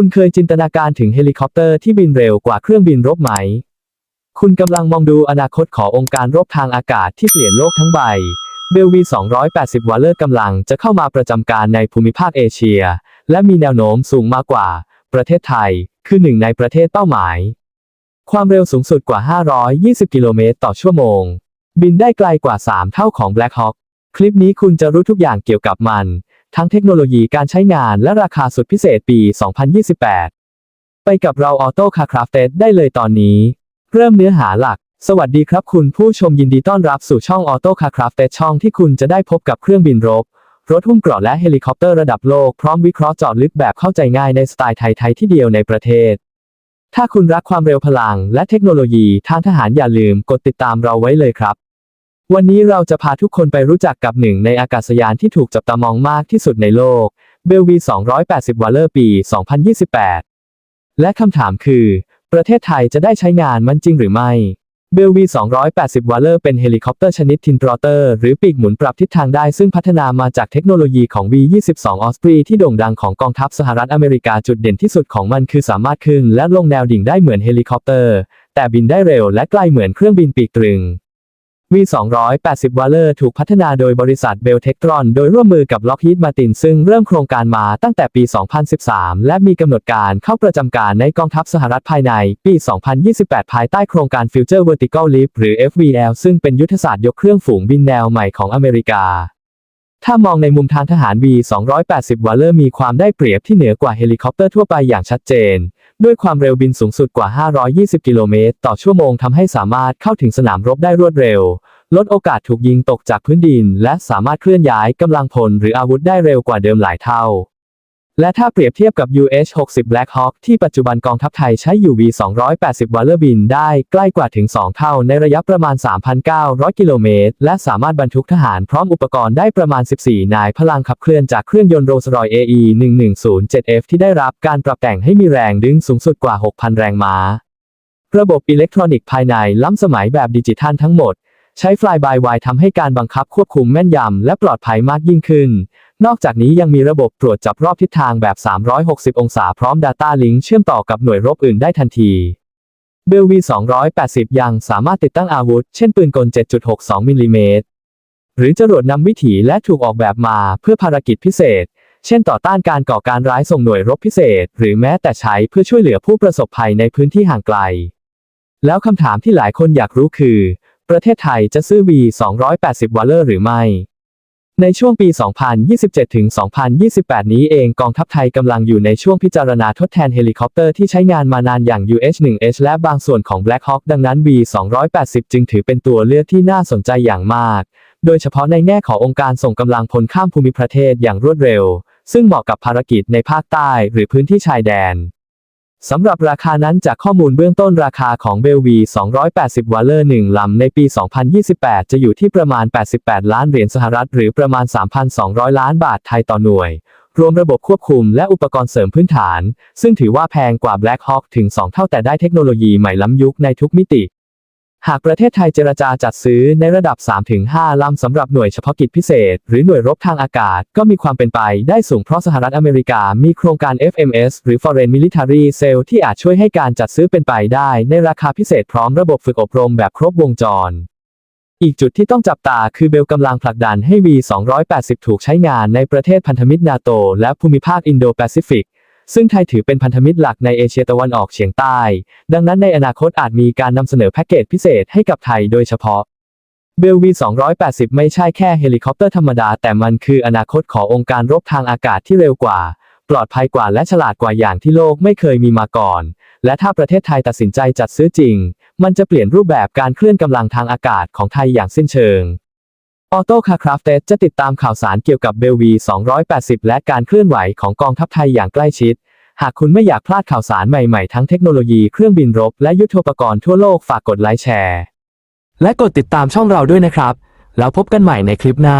คุณเคยจินตนาการถึงเฮลิคอปเตอร์ที่บินเร็วกว่าเครื่องบินรบไหม คุณกำลังมองดูอนาคตขององค์การรบทางอากาศที่เปลี่ยนโลกทั้งใบ เบลวี 280วาเลอร์กำลังจะเข้ามาประจำการในภูมิภาคเอเชีย และมีแนวโน้มสูงมากกว่า ประเทศไทย คือหนึ่งในประเทศเป้าหมาย ความเร็วสูงสุดกว่า 520 กิโลเมตรต่อชั่วโมง บินได้ไกลกว่า 3 เท่าของ Black Hawk คลิปนี้คุณจะรู้ทุกอย่างเกี่ยวกับมัน ทั้งเทคโนโลยีการใช้งานและราคาสุดพิเศษปี 2028 ไปกับเราออโต้คาคราฟเตได้เลยตอนนี้ เริ่มเนื้อหาหลัก สวัสดีครับคุณผู้ชมยินดีต้อนรับสู่ช่องออโต้คาคราฟเตช่องที่คุณจะได้พบกับเครื่องบินรบรถหุ้มเกราะและเฮลิคอปเตอร์ระดับโลกพร้อมวิเคราะห์เจาะลึกแบบเข้าใจง่ายในสไตล์ไทยๆที่เดียวในประเทศ ถ้าคุณรักความเร็วพลังและเทคโนโลยีทางทหารอย่าลืมกดติดตามเราไว้เลยครับ วันนี้เราจะพาทุกคนไปรู้จักกับหนึ่งในอากาศยานที่ถูกจับตามองมากที่สุดในโลก เบลวี 280วาเลอร์ปี 2028 และคำถามคือ ประเทศไทยจะได้ใช้งานมันจริงหรือไม่ เบลวี 280วาเลอร์เป็นเฮลิคอปเตอร์ชนิดทินทรอเตอร์หรือปีกหมุนปรับทิศทางได้ซึ่งพัฒนามาจากเทคโนโลยีของ V22 ออสปรีที่โด่งดังของกองทัพสหรัฐอเมริกาจุดเด่นที่สุดของมันคือสามารถขึ้นและลงแนวดิ่งได้เหมือนเฮลิคอปเตอร์ แต่บินได้เร็วและใกล้เหมือนเครื่องบินปีกตรึง V280 วาเลอร์ถูกพัฒนาโดยบริษัทเบลเทคตรอนโดยร่วมมือกับล็อกฮีดมาตินซึ่งเริ่มโครงการมาตั้งแต่ปี 2013 และมีกำหนดการเข้าประจำการในกองทัพสหรัฐภายใน ปี 2028 ภายใต้โครงการ Future Vertical Lift หรือ FVL ซึ่งเป็นยุทธศาสตร์ยกเครื่องฝูงบินแนวใหม่ของอเมริกา ถ้ามองในมุมทางทหาร V280 วาเลอร์มีความได้เปรียบที่เหนือกว่าเฮลิคอปเตอร์ทั่วไปอย่างชัดเจน ด้วยความเร็วบินสูงสุดกว่า 520 กิโลเมตรต่อชั่วโมงทำให้สามารถเข้าถึงสนามรบได้รวดเร็ว ลดโอกาสถูกยิงตกจากพื้นดิน และสามารถเคลื่อนย้ายกำลังพลหรืออาวุธได้เร็วกว่าเดิมหลายเท่า และถ้าเปรียบเทียบกับ UH-60 Black Hawk ที่ปัจจุบันกองทัพไทยใช้อยู่ V280 วาเลอร์บินได้ใกล้กว่าถึง 2 เท่าในระยะประมาณ 3,900 กิโลเมตร และสามารถบรรทุกทหารพร้อมอุปกรณ์ได้ประมาณ 14 นายพลังขับเคลื่อนจากเครื่องยนต์โรลส์รอย AE 1107F ที่ได้รับการปรับแต่งให้มีแรงดึงสูงสุดกว่า 6,000 แรงม้า ระบบอิเล็กทรอนิกส์ภายในล้ำสมัยแบบดิจิทัลทั้งหมด ใช้ Fly by Wire ทำให้การบังคับควบคุมแม่นยำและปลอดภัยมากยิ่งขึ้น นอกจากนี้ยังมีระบบตรวจจับรอบทิศทางแบบ 360 องศาพร้อม Data Link เชื่อมต่อกับหน่วยรบอื่นได้ทันทีเบลวี 280 ยังสามารถติดตั้งอาวุธ เช่นปืนกล 7.62 มิลลิเมตร หรือจรวดนำวิถีและถูกออกแบบมาเพื่อภารกิจพิเศษ เช่นต่อต้านการก่อการร้ายส่งหน่วยรบพิเศษ หรือแม้แต่ใช้เพื่อช่วยเหลือผู้ประสบภัยในพื้นที่ห่างไกล แล้วคำถามที่หลายคนอยากรู้คือ ประเทศไทยจะซื้อ V280 วาเลอร์หรือไม่ ในช่วงปี 2027 ถึง 2028 นี้เองกองทัพไทยกำลังอยู่ในช่วงพิจารณาทดแทนเฮลิคอปเตอร์ที่ใช้งานมานานอย่าง UH-1H และบางส่วนของ Black Hawk ดังนั้น V280 จึงถือเป็นตัวเลือกที่น่าสนใจอย่างมาก โดยเฉพาะในแง่ขององค์การส่งกำลังพลข้ามภูมิประเทศอย่างรวดเร็ว ซึ่งเหมาะกับภารกิจในภาคใต้หรือพื้นที่ชายแดน สำหรับราคานั้นจากข้อมูลเบื้องต้นราคาของเบลวี280วาเลอร์ 1 ลำในปี 2028 จะอยู่ที่ประมาณ 88 ล้านเหรียญสหรัฐ หรือประมาณ 3,200 ล้านบาทไทยต่อหน่วย รวมระบบควบคุมและอุปกรณ์เสริมพื้นฐาน ซึ่งถือว่าแพงกว่า Black Hawk ถึง 2 เท่าแต่ได้เทคโนโลยีใหม่ล้ำยุคในทุกมิติ หากประเทศไทยเจรจาจัดซื้อในระดับ 3-5 ลำสำหรับหน่วยเฉพาะกิจพิเศษ หรือหน่วยรบทางอากาศก็มีความเป็นไปได้สูงเพราะสหรัฐอเมริกามีโครงการ FMS หรือ Foreign Military Sale ที่อาจช่วยให้การจัดซื้อเป็นไปได้ในราคาพิเศษพร้อมระบบฝึกอบรมแบบครบวงจร อีกจุดที่ต้องจับตาคือเบลกำลังผลักดันให้ V280 ถูกใช้งานในประเทศพันธมิตรนาโตและภูมิภาคอินโดแปซิฟิก ซึ่งไทยถือเป็นพันธมิตรหลักในเอเชียตะวันออกเฉียงใต้ ดังนั้นในอนาคตอาจมีการนำเสนอแพ็กเกจพิเศษให้กับไทยโดยเฉพาะเบลวี280 ไม่ใช่แค่เฮลิคอปเตอร์ธรรมดา แต่มันคืออนาคตขององค์การรบทางอากาศที่เร็วกว่า ปลอดภัยกว่าและฉลาดกว่าอย่างที่โลกไม่เคยมีมาก่อน และถ้าประเทศไทยตัดสินใจจัดซื้อจริง มันจะเปลี่ยนรูปแบบการเคลื่อนกำลังทางอากาศของไทยอย่างสิ้นเชิง ออโต้คาคราฟเตจะติดตามข่าวสารเกี่ยวกับเบลวี 280 และการเคลื่อนไหวของกองทัพไทยอย่างใกล้ชิด หากคุณไม่อยากพลาดข่าวสารใหม่ๆ ทั้งเทคโนโลยีเครื่องบินรบ และยุทโธปกรณ์ทั่วโลกฝากกดไลค์แชร์ และกดติดตามช่องเราด้วยนะครับ แล้วพบกันใหม่ในคลิปหน้า